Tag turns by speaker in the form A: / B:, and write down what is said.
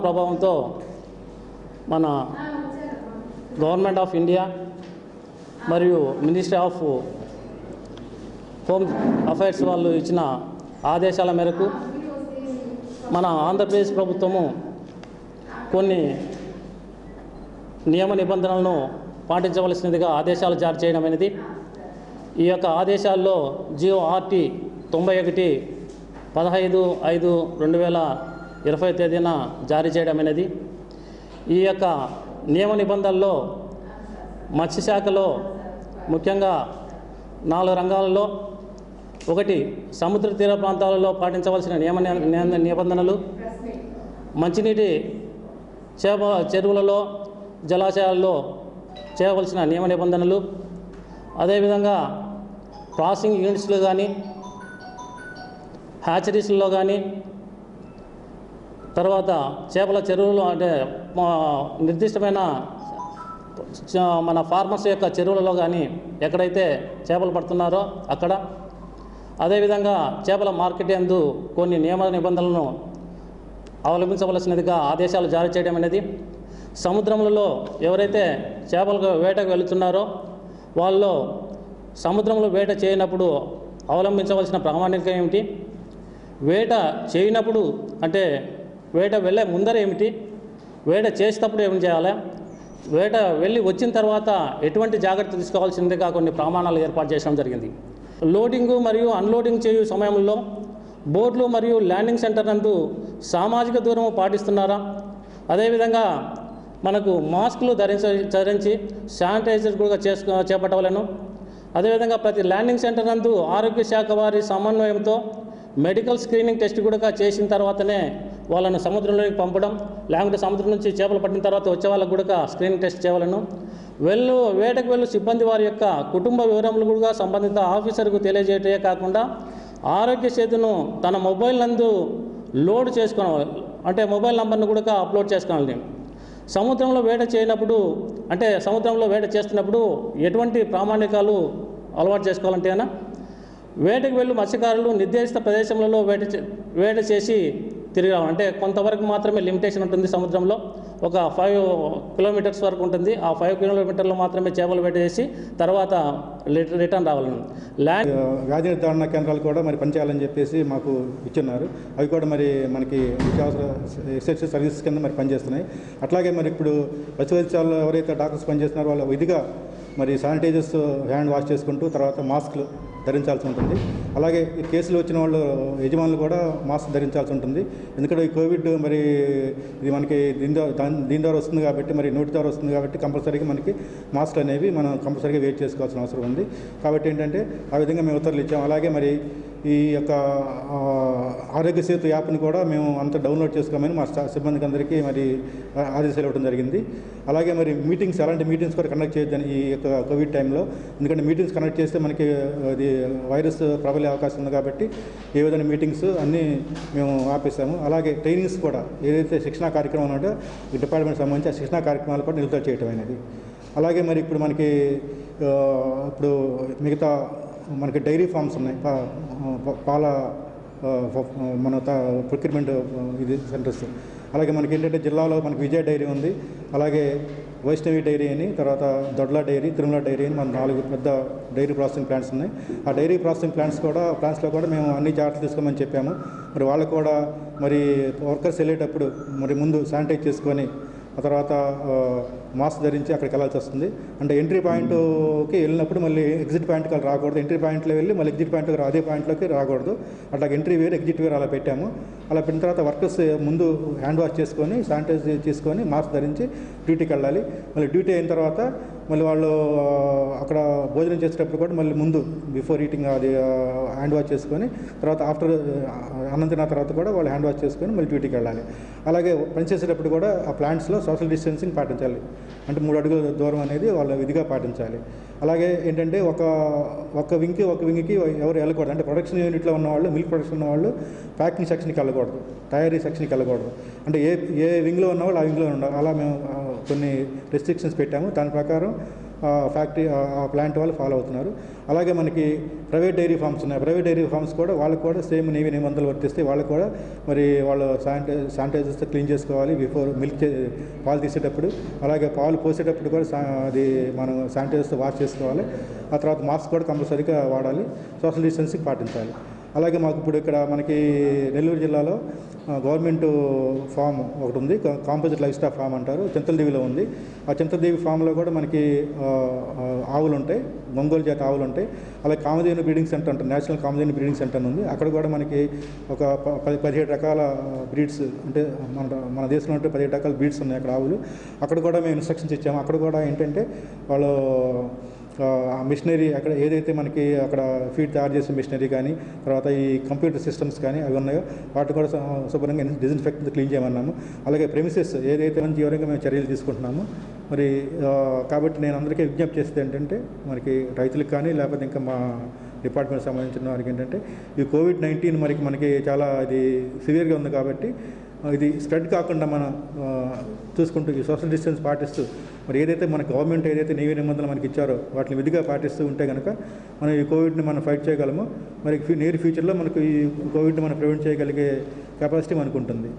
A: ప్రభావంతో మన government of India మరియు మినిస్ట్రీ ఆఫ్ హోమ్ అఫైర్స్ వాళ్ళు ఇచ్చిన ఆదేశాల మేరకు మన ఆంధ్రప్రదేశ్ ప్రభుత్వము కొన్ని నియమ నిబంధనలను పాటించవలసినదిగా ఆదేశాలు జారీ చేయడం అనేది ఈ యొక్క ఆదేశాల్లో జియో ఆర్టీ తొంభై ఒకటి పదహైదు ఐదు రెండు వేల ఇరవై తేదీన జారీ చేయడం అనేది ఈ యొక్క నియమ నిబంధనల్లో మత్స్యశాఖలో ముఖ్యంగా నాలుగు రంగాలలో ఒకటి సముద్ర తీర ప్రాంతాలలో పాటించవలసిన నియమ నిబంధనలు మంచినీటి చేప చెరువులలో జలాశయాల్లో చేయవలసిన నియమ నిబంధనలు అదేవిధంగా క్రాసింగ్ యూనిట్స్లో కానీ హ్యాచరీస్లో కానీ తర్వాత చేపల చెరువులు అంటే నిర్దిష్టమైన మన ఫార్మర్స్ యొక్క చెరువులలో కానీ ఎక్కడైతే చేపలు పడుతున్నారో అక్కడ. అదేవిధంగా చేపల మార్కెట్ యందు కొన్ని నియమ నిబంధనలను అవలంబించవలసినదిగా ఆదేశాలు జారీ చేయడం అనేది. సముద్రములలో ఎవరైతే చేపలకు వేటకు వెళుతున్నారో వాళ్ళు సముద్రంలో వేట చేయనప్పుడు అవలంబించవలసిన ప్రామాణిక ఏమిటి? వేట చేయనప్పుడు అంటే వేట వెళ్ళే ముందర ఏమిటి? వేట చేసేటప్పుడు ఏం చేయాలి? వేట వెళ్ళి వచ్చిన తర్వాత ఎటువంటి జాగ్రత్త తీసుకోవాల్సిందిగా కొన్ని ప్రమాణాలు ఏర్పాటు చేయడం జరిగింది. లోడింగు మరియు అన్లోడింగ్ చేయు సమయంలో బోట్లు మరియు ల్యాండింగ్ సెంటర్ నందు సామాజిక దూరం పాటిస్తున్నారా? అదేవిధంగా మనకు మాస్కులు ధరించ ధరించి శానిటైజర్ కూడా చేసుకో చేపట్టవలను. అదేవిధంగా ప్రతి ల్యాండింగ్ సెంటర్ నందు ఆరోగ్య శాఖ వారి సమన్వయంతో మెడికల్ స్క్రీనింగ్ టెస్ట్ కూడా చేసిన తర్వాతనే వాళ్ళను సముద్రంలోకి పంపడం లేకుంటే సముద్రం నుంచి చేపలు పట్టిన తర్వాత వచ్చే వాళ్ళకు కూడా స్క్రీనింగ్ టెస్ట్ చేయవలను. వెళ్ళు వేటకు వెళ్ళు సిబ్బంది వారి యొక్క కుటుంబ వివరములు కూడా సంబంధిత ఆఫీసర్కు తెలియజేయటే కాకుండా ఆరోగ్య సేతును తన మొబైల్ నందు లోడ్ చేసుకోవాలి అంటే మొబైల్ నంబర్ను కూడా అప్లోడ్ చేసుకోవాలి. సముద్రంలో వేట చేయనప్పుడు అంటే సముద్రంలో వేట చేస్తున్నప్పుడు ఎటువంటి ప్రామాణికాలు అలవాటు చేసుకోవాలంటే అయినా వేటకు వెళ్ళు మత్స్యకారులు నిర్దేశిత ప్రదేశంలో వేట వేట చేసి తిరిగి. రావాలి అంటే కొంతవరకు మాత్రమే లిమిటేషన్ ఉంటుంది సముద్రంలో. ఒక ఫైవ్ కిలోమీటర్స్ వరకు ఉంటుంది. ఆ ఫైవ్ కిలోమీటర్లు మాత్రమే చేపలు వేట చేసి తర్వాత రిటర్న్ రావాలని. ల్యాండ్
B: వ్యాధి నిర్ధారణ కేంద్రాలు కూడా మరి పనిచేయాలని చెప్పేసి మాకు ఇచ్చున్నారు. అవి కూడా మరి మనకి నిత్యావసర ఎస్ఎస్సి సర్వీసెస్ కింద మరి పనిచేస్తున్నాయి. అట్లాగే మరి ఇప్పుడు పశు వైద్యాల్లో ఎవరైతే డాక్టర్స్ పనిచేస్తున్నారో వాళ్ళు విధిగా మరి శానిటైజర్స్ హ్యాండ్ వాష్ చేసుకుంటూ తర్వాత మాస్క్లు ధరించాల్సి ఉంటుంది. అలాగే ఈ కేసులు వచ్చిన వాళ్ళు యజమానులు కూడా మాస్క్ ధరించాల్సి ఉంటుంది. ఎందుకంటే ఈ కోవిడ్ మరి ఇది మనకి దీని ద్వారా దీని ద్వారా వస్తుంది కాబట్టి మరి నోటి ద్వారా వస్తుంది కాబట్టి కంపల్సరీగా మనకి మాస్క్ అనేవి మనం కంపల్సరీగా వెయిట్ చేసుకోవాల్సిన అవసరం ఉంది. కాబట్టి ఏంటంటే ఆ విధంగా మేము ఉత్తర్వులు ఇచ్చాం. అలాగే మరి ఈ యొక్క ఆరోగ్య సేతు యాప్ని కూడా మేము అంత డౌన్లోడ్ చేసుకోమని మా సిబ్బందికి అందరికీ మరి ఆదేశాలు ఇవ్వడం జరిగింది. అలాగే మరి మీటింగ్స్ అలాంటి మీటింగ్స్ కూడా కండక్ట్ చేయొద్దని ఈ యొక్క కోవిడ్ టైంలో. ఎందుకంటే మీటింగ్స్ కండక్ట్ చేస్తే మనకి అది వైరస్ ప్రబలే అవకాశం ఉంది కాబట్టి ఏ విధమైన మీటింగ్స్ అన్నీ మేము ఆపేసాము. అలాగే ట్రైనింగ్స్ కూడా ఏదైతే శిక్షణా కార్యక్రమం ఉన్నాడో ఈ డిపార్ట్మెంట్ సంబంధించి ఆ శిక్షణా కార్యక్రమాలు కూడా నిలుపుదల చేయటం అనేది. అలాగే మరి ఇప్పుడు మనకి ఇప్పుడు మిగతా మనకి డైరీ ఫార్మ్స్ ఉన్నాయి. పా- పాల మన ప్రొక్యూర్మెంట్ ఇది సెంటర్స్ అలాగే మనకి ఏంటంటే జిల్లాలో మనకి విజయ డైరీ ఉంది. అలాగే వైష్ణవి డైరీ అని తర్వాత దొడ్ల డైరీ తిరుమల డైరీ అని మన నాలుగు పెద్ద డైరీ ప్రాసెసింగ్ ప్లాంట్స్ ఉన్నాయి. ఆ డైరీ ప్రాసెసింగ్ ప్లాంట్స్ కూడా ప్లాంట్స్లో కూడా మేము అన్ని జాగ్రత్తలు తీసుకోమని చెప్పాము. మరి వాళ్ళకు కూడా మరి వర్కర్స్ వెళ్ళేటప్పుడు మరి ముందు శానిటైజ్ చేసుకొని ఆ తర్వాత మాస్క్ ధరించి అక్కడికి వెళ్ళాల్సి వస్తుంది. అంటే ఎంట్రీ పాయింట్కి వెళ్ళినప్పుడు మళ్ళీ ఎగ్జిట్ పాయింట్కి అలా రాకూడదు. ఎంట్రీ పాయింట్లో వెళ్ళి మళ్ళీ ఎగ్జిట్ పాయింట్కి అదే పాయింట్లోకి రాకూడదు. అట్లా ఎంట్రీ వేరు ఎగ్జిట్ వేరు అలా పెట్టాము. అలా పెట్టిన తర్వాత వర్కర్స్ ముందు హ్యాండ్ వాష్ చేసుకొని శానిటైజ్ చేసుకొని మాస్క్ ధరించి డ్యూటీకి వెళ్ళాలి. మళ్ళీ డ్యూటీ అయిన తర్వాత మళ్ళీ వాళ్ళు అక్కడ భోజనం చేసేటప్పుడు కూడా మళ్ళీ ముందు బిఫోర్ ఈటింగ్ అది హ్యాండ్ వాష్ చేసుకొని తర్వాత ఆఫ్టర్ అన్నం తిన్న తర్వాత కూడా వాళ్ళు హ్యాండ్ వాష్ చేసుకొని మళ్ళీ డ్యూటీకి వెళ్ళాలి. అలాగే పనిచేసేటప్పుడు కూడా ఆ ప్లాంట్స్లో సోషల్ డిస్టెన్సింగ్ పాటించాలి. అంటే మూడు అడుగుల దూరం అనేది వాళ్ళు విధిగా పాటించాలి. అలాగే ఏంటంటే ఒక ఒక వింగ్కి ఒక వింగ్కి ఎవరు వెళ్ళకూడదు. అంటే ప్రొడక్షన్ యూనిట్లో ఉన్న వాళ్ళు మిల్క్ ప్రొడక్షన్ ఉన్న వాళ్ళు ప్యాకింగ్ సెక్షన్కి వెళ్ళకూడదు. తయారీ సెక్షన్కి వెళ్ళకూడదు. అంటే ఏ ఏ వింగ్లో ఉన్న వాళ్ళు ఆ వింగ్లో ఉండాలి అలా మేము కొన్ని రెస్ట్రిక్షన్స్ పెట్టాము. దాని ప్రకారం ఫ్యాక్టరీ ఆ- ప్లాంట్ వాళ్ళు ఫాలో అవుతున్నారు. అలాగే మనకి ప్రైవేట్ డైరీ ఫార్మ్స్ ఉన్నాయి. ప్రైవేట్ డైరీ ఫార్మ్స్ కూడా వాళ్ళకి కూడా సేమ్ నీవి నిబంధనలు వర్తిస్తే వాళ్ళకి కూడా మరి వాళ్ళు శానిటై శానిటైజర్స్తో క్లీన్ చేసుకోవాలి బిఫోర్ మిల్క్ పాలు తీసేటప్పుడు. అలాగే పాలు పోసేటప్పుడు కూడా అది మనం శానిటైజర్స్తో వాష్ చేసుకోవాలి. ఆ తర్వాత మాస్క్ కూడా కంపల్సరీగా వాడాలి. సోషల్ డిస్టెన్సింగ్ పాటించాలి. అలాగే మాకు ఇప్పుడు ఇక్కడ మనకి నెల్లూరు జిల్లాలో గవర్నమెంట్ ఫామ్ ఒకటి ఉంది కాంపోజిట్ లైఫ్ స్టాఫ్ ఫామ్ అంటారు చింతలదేవిలో ఉంది. ఆ చింతలదేవి ఫామ్లో కూడా మనకి ఆవులు ఉంటాయి ఒంగోలు జాతి ఆవులు ఉంటాయి అలాగే కామధేను బ్రీడింగ్ సెంటర్ అంటారు నేషనల్ కామధేను బ్రీడింగ్ సెంటర్ ఉంది. అక్కడ కూడా మనకి ఒక ప- పది పదిహేడు రకాల బ్రీడ్స్ అంటే మన మన దేశంలో ఉంటే పదిహేడు రకాల బ్రీడ్స్ ఉన్నాయి అక్కడ ఆవులు. అక్కడ కూడా మేము ఇన్స్ట్రక్షన్స్ ఇచ్చాము. అక్కడ కూడా ఏంటంటే వాళ్ళు ఆ మిషనరీ అక్కడ ఏదైతే మనకి అక్కడ ఫీడ్ తయారు చేసే మిషనరీ కానీ తర్వాత ఈ కంప్యూటర్ సిస్టమ్స్ కానీ అవి ఉన్నాయో వాటి కూడా శుభ్రంగా డిజిన్ఫెక్ట్ క్లీన్ చేయమన్నాము. అలాగే ప్రెమిసెస్ ఏదైతే మంచి వివరంగా మేము చర్యలు తీసుకుంటున్నాము. మరి కాబట్టి నేను అందరికీ విజ్ఞప్తి చేసేది ఏంటంటే మనకి రైతులకు కానీ లేకపోతే ఇంకా మా డిపార్ట్మెంట్ సంబంధించిన వారికి ఏంటంటే ఈ కోవిడ్ నైన్టీన్ మనకి మనకి చాలా ఇది సివియర్గా ఉంది కాబట్టి ఇది స్ప్రెడ్ కాకుండా మనం చూసుకుంటూ ఈ సోషల్ డిస్టెన్స్ పాటిస్తూ మరి ఏదైతే మన గవర్నమెంట్ ఏదైతే నీవి నిబంధనలు మనకి ఇచ్చారో వాటిని విధిగా పాటిస్తూ ఉంటే కనుక మనం ఈ కోవిడ్ని మనం ఫైట్ చేయగలము. మరి నియర్ ఫ్యూచర్లో మనకు ఈ కోవిడ్ని మనం ప్రివెంట్ చేయగలిగే కెపాసిటీ మనకు ఉంటుంది.